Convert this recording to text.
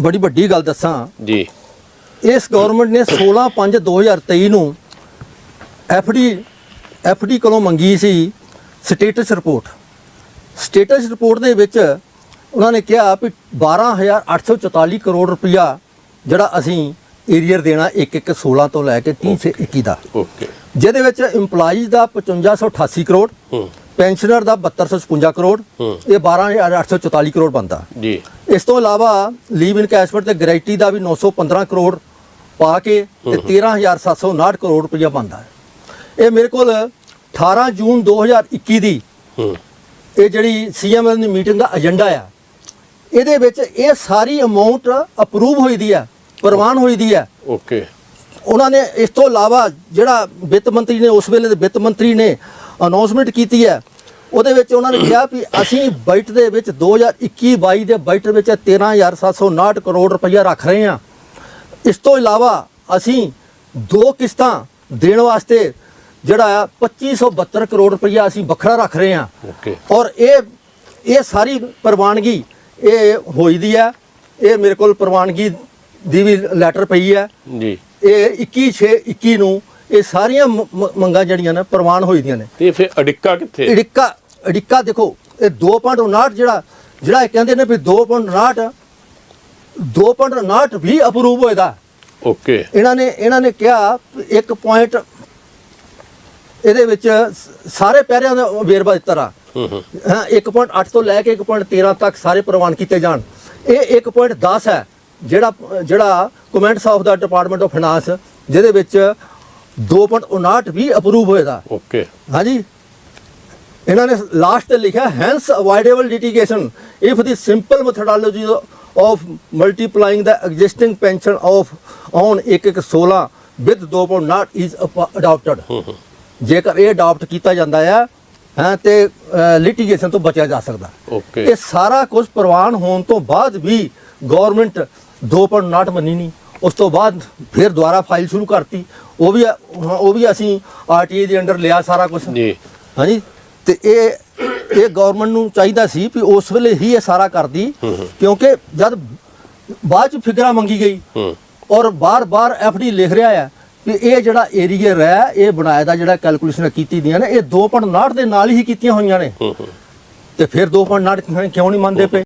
ਬੜੀ ਵੱਡੀ ਗੱਲ ਦੱਸਾਂ। ਜੀ। ਇਸ ਗਵਰਨਮੈਂਟ ਨੇ 16/5/2023 ਨੂੰ ਐਫਡੀ ਐਫਡੀ ਕੋਲੋਂ ਮੰਗੀ ਸੀ ਸਟੇਟਸ ਰਿਪੋਰਟ ਸਟੇਟਸ ਰਿਪੋਰਟ ਦੇ ਵਿੱਚ ਉਹਨਾਂ ਨੇ ਕਿਹਾ ਵੀ 12844 ਕਰੋੜ ਰੁਪਇਆ ਜਿਹੜਾ ਅਸੀਂ ਏਰੀਅਰ ਦੇਣਾ ਇੱਕ ਇੱਕ 16 ਤੋਂ ਲੈ ਕੇ 30 ਸੇ 21 ਦਾ। ਓਕੇ ਜਿਹਦੇ ਵਿੱਚ EMPLOYEES ਦਾ 5588 ਕਰੋੜ ਪੈਨਸ਼ਨਰ ਦਾ 7256 ਕਰੋੜ। ਇਹ 12844 ਕਰੋੜ ਬਣਦਾ ਜੀ। ਇਸ ਤੋਂ ਇਲਾਵਾ ਲੀਵ ਇਨਕੈਸ਼ਮੈਂਟ ਤੇ ਗ੍ਰੈਚੁਟੀ ਦਾ ਵੀ 915 ਕਰੋੜ ਪਾ ਕੇ ਤੇ 13759 ਕਰੋੜ ਰੁਪਇਆ ਬਣਦਾ ਹੈ। ਇਹ ਮੇਰੇ ਕੋਲ 18 ਜੂਨ 2021 ਦੀ ਇਹ ਜਿਹੜੀ ਸੀਐਮ ਦੀ ਮੀਟਿੰਗ ਦਾ ਏਜੰਡਾ ਆ ਇਹਦੇ ਵਿੱਚ ਇਹ ਸਾਰੀ ਅਮਾਉਂਟ ਅਪਰੂਵ ਹੋਈ ਦੀ ਆ ਪ੍ਰਵਾਨ ਹੋਈ ਦੀ ਆ ਓਕੇ। ਉਹਨਾਂ ਨੇ ਇਸ ਤੋਂ ਇਲਾਵਾ ਜਿਹੜਾ ਵਿੱਤ ਮੰਤਰੀ ਨੇ ਉਸ ਵੇਲੇ ਦੇ ਵਿੱਤ ਮੰਤਰੀ ਨੇ ਅਨਾਉਂਸਮੈਂਟ ਕੀਤੀ ਹੈ ਉਹਦੇ ਵਿੱਚ ਉਹਨਾਂ ਨੇ ਕਿਹਾ ਵੀ ਅਸੀਂ ਬਜਟ ਦੇ ਵਿੱਚ 2021-22 ਦੇ ਬਜਟ ਵਿੱਚ 13759 ਕਰੋੜ ਰੁਪਈਆ ਰੱਖ ਰਹੇ ਹਾਂ। ਇਸ ਤੋਂ ਇਲਾਵਾ ਅਸੀਂ ਦੋ ਕਿਸ਼ਤਾਂ ਦੇਣ ਵਾਸਤੇ ਜਿਹੜਾ ਆ 2572 ਕਰੋੜ ਰੁਪਈਆ ਅਸੀਂ ਵੱਖਰਾ ਰੱਖ ਰਹੇ ਹਾਂ। ਓਕੇ। ਔਰ ਇਹ ਇਹ ਸਾਰੀ ਪ੍ਰਵਾਨਗੀ ਇਹ ਹੋਈ ਦੀ ਹੈ ਇਹ ਮੇਰੇ ਕੋਲ ਪ੍ਰਵਾਨਗੀ ਦੀ ਵੀ ਲੈਟਰ ਪਈ ਹੈ ਜੀ। ਇਹ 21 6 21 ਨੂੰ ਇਹ ਸਾਰੀਆਂ ਮੰਗਾਂ ਜਿਹੜੀਆਂ ਨੇ ਪ੍ਰਵਾਨ ਹੋਈ ਦੀਆਂ ਨੇ। ਤੇ ਫਿਰ ਅੜਿੱਕਾ ਕਿੱਥੇ? ਅੜਿੱਕਾ ਅੜਿੱਕਾ ਦੇਖੋ ਇਹ 2.59 ਜਿਹੜਾ ਜਿਹੜਾ ਇਹ ਕਹਿੰਦੇ ਨੇ ਵੀ 2.59 2.59 ਵੀ ਅਪਰੂਵ ਹੋਏਦਾ ਓਕੇ ਇਹਨਾਂ ਨੇ ਇਹਨਾਂ ਨੇ ਕਿਹਾ ਵੀ ਇੱਕ ਪੁਆਇੰਟ ਇਹਦੇ ਵਿੱਚ ਸਾਰੇ ਪੈਰਿਆਂ ਦਾ ਵੇਰਵਾ ਦਿੱਤਾ ਰਾ। ਹੂੰ ਹੂੰ। ਹਾਂ 1.8 ਤੋਂ ਲੈ ਕੇ 1.13 ਤੱਕ ਸਾਰੇ ਪ੍ਰਵਾਨ ਕੀਤੇ ਜਾਣ। ਇਹ 1.10 ਹੈ ਜਿਹੜਾ ਜਿਹੜਾ comments of the department of finance ਜਿਹਦੇ ਵਿੱਚ 2.59 ਵੀ ਅਪਰੂਵ ਹੋਏਦਾ ਓਕੇ ਹਾਂਜੀ। ਇਹਨਾਂ ਨੇ ਲਾਸਟ ਤੇ ਲਿਖਿਆ hence avoidable litigation if the simple methodology of multiplying the existing pension of on 1116 with 2.0 is adapted ਜੇਕਰ ਇਹ ਅਡਾਪਟ ਕੀਤਾ ਜਾਂਦਾ ਹੈ ਹਾਂ ਤੇ ਲਿਟੀਗੇਸ਼ਨ ਤੋਂ ਬਚਿਆ ਜਾ ਸਕਦਾ। ਓਕੇ ਇਹ ਸਾਰਾ ਕੁਝ ਪ੍ਰਵਾਨ ਹੋਣ ਤੋਂ ਬਾਅਦ ਵੀ ਗਵਰਨਮੈਂਟ 2.9 ਮੰਨੀ ਨਹੀਂ ਉਸ ਤੋਂ ਬਾਅਦ ਫਿਰ ਦੁਬਾਰਾ ਫਾਈਲ ਸ਼ੁਰੂ ਕਰਤੀ। ਉਹ ਵੀ ਉਹ ਵੀ ਅਸੀਂ ਆਰਟੀਏ ਦੇ ਅੰਡਰ ਲਿਆ ਸਾਰਾ ਕੁਝ। ਜੀ। ਹਾਂਜੀ। ਤੇ ਇਹ ਇਹ ਗਵਰਨਮੈਂਟ ਨੂੰ ਚਾਹੀਦਾ ਸੀ ਵੀ ਉਸ ਵੇਲੇ ਹੀ ਇਹ ਸਾਰਾ ਕਰਦੀ ਕਿਉਂਕਿ ਜਦ ਬਾਅਦ ਚ ਫਿਗਰਾ ਮੰਗੀ ਗਈ ਔਰ ਬਾਰ-ਬਾਰ ਐਫਡੀ ਲਿਖ ਰਿਹਾ ਹੈ ਵੀ ਇਹ ਜਿਹੜਾ ਏਰੀਆ ਹੈ ਇਹ ਬਣਾਇਆ ਦਾ ਜਿਹੜਾ ਕੈਲਕੂਲੇਸ਼ਨ ਕੀਤੀ ਦੀਆਂ ਨੇ ਇਹ 2.9 ਦੇ ਨਾਲ ਹੀ ਕੀਤੀਆਂ ਹੋਈਆਂ ਨੇ। ਤੇ ਫਿਰ 2.9 ਕਿਉਂ ਨਹੀਂ ਮੰਨਦੇ ਪਏ?